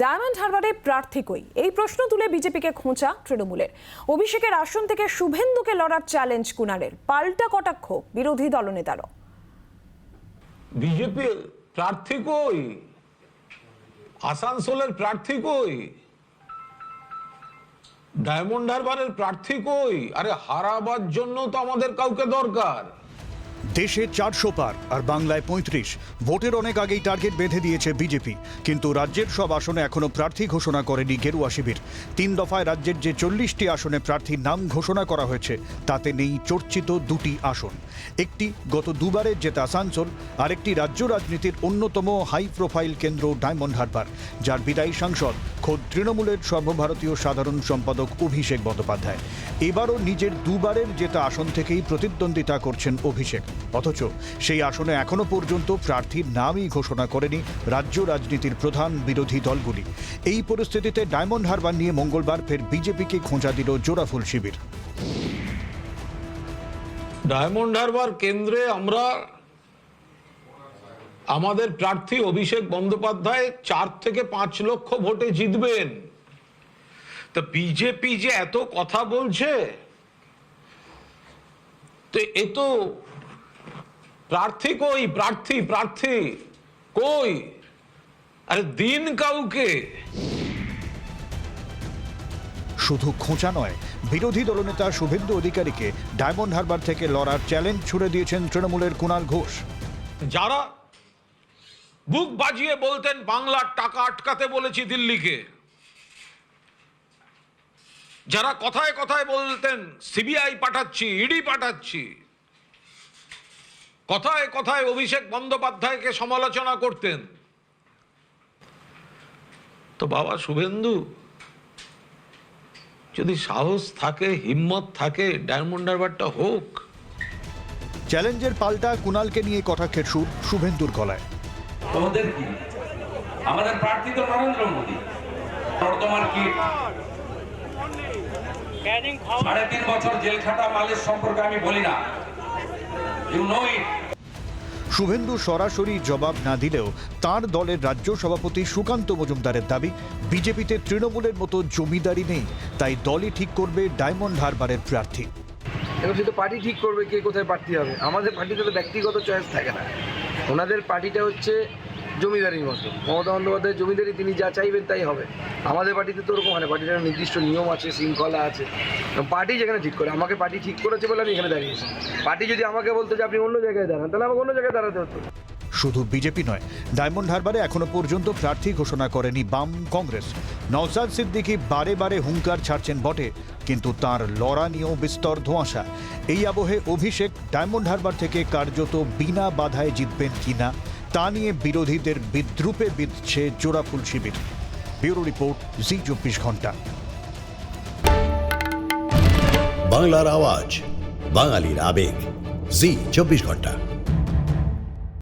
Diamond হারবারে প্রার্থী কই? এই প্রশ্ন তুলে বিজেপিকে খোঁচা তৃণমূলের। অভিষেকের আসন থেকে শুভেন্দুকে লড়ার চ্যালেঞ্জ কুনারের পাল্টা কটাক্ষ বিরোধী দলনেতারও। বিজেপি প্রার্থী কই? আসানসোলের প্রার্থী কই? ডায়মন্ড হারবারের প্রার্থী কই? আরে হারাবার জন্য তো আমাদের কাউকে দরকার। দেশে চারশো পার, আর বাংলায় পঁয়ত্রিশ। ভোটের অনেক আগেই টার্গেট বেঁধে দিয়েছে বিজেপি। কিন্তু রাজ্যের সব আসনে এখনও প্রার্থী ঘোষণা করেনি গেরুয়া শিবির। তিন দফায় রাজ্যের যে চল্লিশটি আসনে প্রার্থীর নাম ঘোষণা করা হয়েছে, তাতে নেই চর্চিত দুটি আসন। একটি গত দুবারের জেতা আসানসোল, আরেকটি রাজ্য রাজনীতির অন্যতম হাই প্রোফাইল কেন্দ্র ডায়মন্ড হারবার, যার বিদায়ী সাংসদ খোদ তৃণমূলের সর্বভারতীয় সাধারণ সম্পাদক অভিষেক বন্দ্যোপাধ্যায়। এবারও নিজের দুবারের জেতা আসন থেকেই প্রতিদ্বন্দ্বিতা করছেন অভিষেক। অথচ সেই আসনে এখনও পর্যন্ত প্রার্থীর নামই ঘোষণা করেনি রাজ্য রাজনীতির প্রধান বিরোধী দলগুলি। এই পরিস্থিতিতে ডায়মন্ড হারবার নিয়ে মঙ্গলবার ফের বিজেপিকে খোঁজা দিল জোড়াফুল শিবির। ডায়মন্ড হারবার কেন্দ্রে আমরা আমাদের প্রার্থী অভিষেক বন্দ্যোপাধ্যায় চার থেকে পাঁচ লক্ষ ভোটে জিতবেন। তা বিজেপি যে এত কথা বলছে তো এ তো প্রার্থী কই প্রার্থী প্রার্থী কই? আরে দিন কাউকে। শুধু খোঁচা নয় বিরোধী দলনেতা শুভেন্দু অধিকারীকে ডায়মন্ড হারবার থেকে লড়ার চ্যালেঞ্জ ছুড়ে দিয়েছেন তৃণমূলের কুণাল ঘোষ। যারা বুক বাজিয়ে বলতেন বাংলার টাকা আটকাতে বলেছি দিল্লিকে। যারা কথায় কথায় বলতেন, সিবিআই পাঠাচ্ছি, ইডি পাঠাচ্ছি। কথায় কথায় অভিষেক বন্দ্যোপাধ্যায়কে সমালোচনা করতেন। তো বাবা শুভেন্দু, যদি সাহস থাকে, হিম্মত থাকে, ডায়মন্ড হারবারটা হোক। চ্যালেঞ্জের পাল্টা কুণালকে নিয়ে কটাক্ষের সুর শুভেন্দুর গলায়। তোমাদের কি? আমাদের প্রার্থী তো নরেন্দ্র মোদী। বর্তমান কি? সাড়ে তিন বছর জেল খাটা মালের সম্পর্কে আমি বলি না। ইউ নো ইট শুভেন্দু সরাসরি জবাব না দিলেও তার দলের রাজ্য সভাপতি সুকান্ত মজুমদারের দাবি বিজেপিতে তৃণমূলের মতো জমিদারি নেই তাই দলই ঠিক করবে ডায়মন্ড হারবারের প্রার্থী। এখন সে তো পার্টি ঠিক করবে কে কোথায় প্রার্থী হবে? আমাদের পার্টিতে তো ব্যক্তিগত চয়েস থাকে না। ওনাদের পার্টিটা হচ্ছে জমিদারির মতো। মমতা বন্দ্যোপাধ্যায় জমিদারি তিনি যা চাইবেন তাই হবে। আমাদের পার্টিতে তো ওরকম হয় পার্টির নির্দিষ্ট নিয়ম আছে, শৃঙ্খলা আছে। পার্টি যেখানে ঠিক করে, আমাকে পার্টি ঠিক করেছে বলে আমি এখানে দাঁড়িয়েছি। পার্টি যদি আমাকে বলতো যে আপনি অন্য জায়গায় দাঁড়ান, তাহলে আমাকে অন্য জায়গায় দাঁড়াতে হতো। শুধু বিজেপি নয়, ডায়মন্ড হারবারে এখনও পর্যন্ত প্রার্থী ঘোষণা করেনি বাম কংগ্রেস। নওসাদ সিদ্দিকী বারে বারে হুঙ্কার ছাড়ছেন বটে, কিন্তু তার লড়া নিয়েও বিস্তর ধোঁয়াশা। এই আবহে অভিষেক ডায়মন্ড হারবার থেকে কার্যত বিনা বাধায় জিতবেন কিনা তা নিয়ে বিরোধীদের বিদ্রুপে বিঁধছে জোড়াফুল শিবির। ব্যুরো রিপোর্ট, জি চব্বিশ ঘণ্টা। বাংলার আওয়াজ, বাঙালির আবেগ, জি চব্বিশ ঘণ্টা।